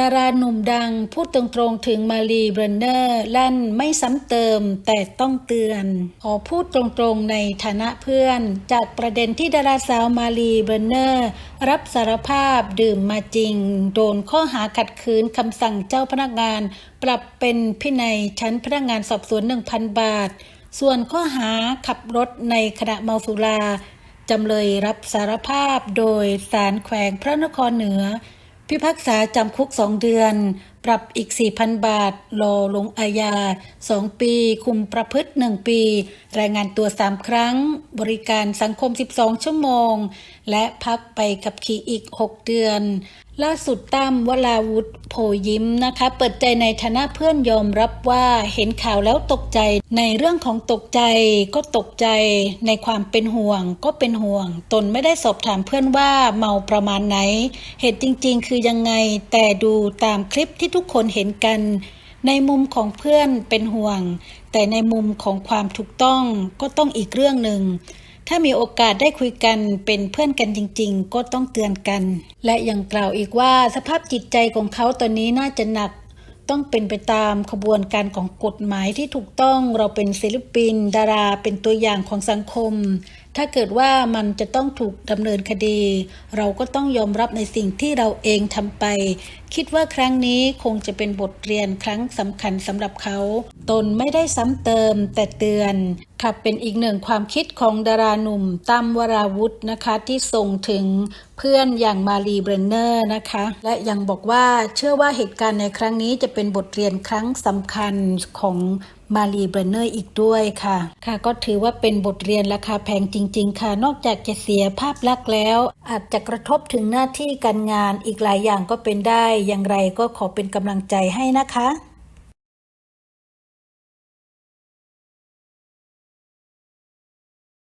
ดาราหนุ่มดังพูดตรงๆถึงมารีเบรนเนอร์ลั่นไม่ซ้ำเติมแต่ต้องเตือน ขอพูดตรงๆในฐานะเพื่อน จากประเด็นที่ดาราสาวมารีเบรนเนอร์ รับสารภาพดื่มมาจริง โดนข้อหาขัดขืนคำสั่งเจ้าพนักงาน ปรับเป็นพินัยชั้นพนักงานสอบสวน 1,000 บาท ส่วนข้อหาขับรถในขณะเมาสุราจำเลยรับสารภาพโดยศาลแขวงพระนครเหนือ พิพากษาจำคุกสองเดือน ปรับอีก 4,000 บาท รอลงอาญา 2 ปี คุมประพฤติ 1 ปี รายงานตัว 3 ครั้ง บริการสังคม 12 ชั่วโมง และพักไปกับขี่อีก 6 เดือน ล่าสุดตั้มวลาวุธโพยิ้มนะคะ เปิดใจในฐานะเพื่อนยอมรับว่าเห็นข่าวแล้วตกใจ ในเรื่องของตกใจก็ตกใจในความเป็นห่วงก็เป็นห่วง ตนไม่ได้สอบถามเพื่อนว่าเมาประมาณไหน เหตุจริง ๆ คือยังไง แต่ดูตามคลิปที่ทุกคนเห็นกัน ในมุมของเพื่อนเป็นห่วง แต่ในมุมของความถูกต้องก็ต้องอีกเรื่องหนึ่ง ถ้ามีโอกาสได้คุยกันเป็นเพื่อนกันจริง ๆ ก็ต้องเตือนกัน และยังกล่าวอีกว่าสภาพจิตใจของเขาตอนนี้น่าจะหนัก ต้องเป็นไปตามขบวนการของกฎหมายที่ถูกต้องเราเป็นศิลปิน ดาราเป็นตัวอย่างของสังคม ถ้าเกิดว่ามันจะต้องถูกดำเนินคดี เราก็ต้องยอมรับในสิ่งที่เราเองทำไป คิดว่าครั้งนี้คงจะเป็นบทเรียนครั้งสำคัญสำหรับเขา ตนไม่ได้ซ้ำเติมแต่เตือนค่ะเป็นอีกหนึ่งความคิดของดาราหนุ่มตั้มวราวุธนะคะที่ส่งถึงเพื่อนอย่างมารีเบรนเนอร์นะคะ และยังบอกว่าเชื่อว่าเหตุการณ์ในครั้งนี้จะเป็นบทเรียนครั้งสำคัญของมารีเบรนเนอร์อีกด้วยค่ะ ค่ะก็ถือว่าเป็นบทเรียนราคาแพงจริง ๆ ค่ะ นอกจากจะเสียภาพลักษณ์แล้ว อาจจะกระทบถึงหน้าที่การงานอีกหลายอย่างก็เป็นได้ อย่างไรก็ขอเป็นกำลังใจให้นะคะ